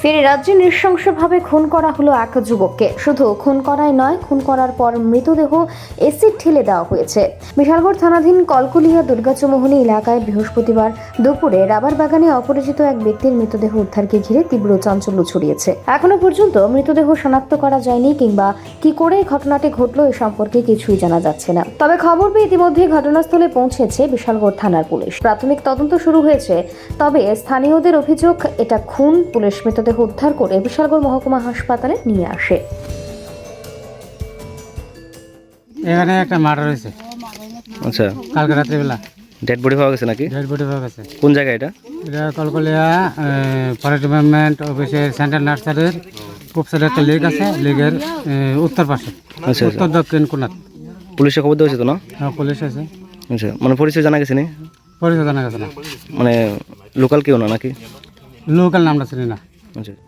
ফের রাজ্যে নৃশংসভাবে খুন করা হলো এক যুবককে। শুধু খুন করাই নয়, খুন করার পর মৃতদেহ এসিড ঠেলে দেওয়া হয়েছে। বিশালগড় থানাধীন কলকুলিয়া দুর্গাচমোহনী এলাকায় বৃহস্পতিবার দুপুরে রাবার বাগানে অপরিচিত এক ব্যক্তির মৃতদেহ উদ্ধারকে ঘিরে তীব্র চাঞ্চল্য ছড়িয়েছে। এখনও পর্যন্ত মৃতদেহ শনাক্ত করা যায়নি কিংবা কি করে ঘটনাটি ঘটলো এ সম্পর্কে কিছুই জানা যাচ্ছে না। তবে খবর পেয়ে ইতিমধ্যে ঘটনাস্থলে পৌঁছেছে বিশালগড় থানার পুলিশ। প্রাথমিক তদন্ত শুরু হয়েছে, তবে স্থানীয়দের অভিযোগ এটা খুন। পুলিশ মৃতদেহ উদ্ধার করে বিশালগড় মহকুমা হাসপাতালে নিয়ে আসে। এখানে একটা মার্ডার হয়েছে আচ্ছা। কালকে রাত্রিবেলা। ডেড বডি পাওয়া গেছে নাকি? ডেড বডি পাওয়া গেছে। কোন জায়গা এটা? এটা কলকলিয়া ফরেস্ট ডিপার্টমেন্ট অফিসের সেন্ট্রাল নার্সারির পূব সাইডে একটা লেক আছে। লেকের উত্তর পাশে। আচ্ছা আচ্ছা। উত্তর দক্ষিণ কোনাত পুলিশে খবর দেওয়া হয়েছে তো না? হ্যাঁ, পুলিশ আছে। আচ্ছা মানে পরিচয় জানা গেছে নি? পরিচয় জানা গেছে না। মানে লোকাল কেউ না নাকি? লোকাল নামটা চিনি না। আচ্ছা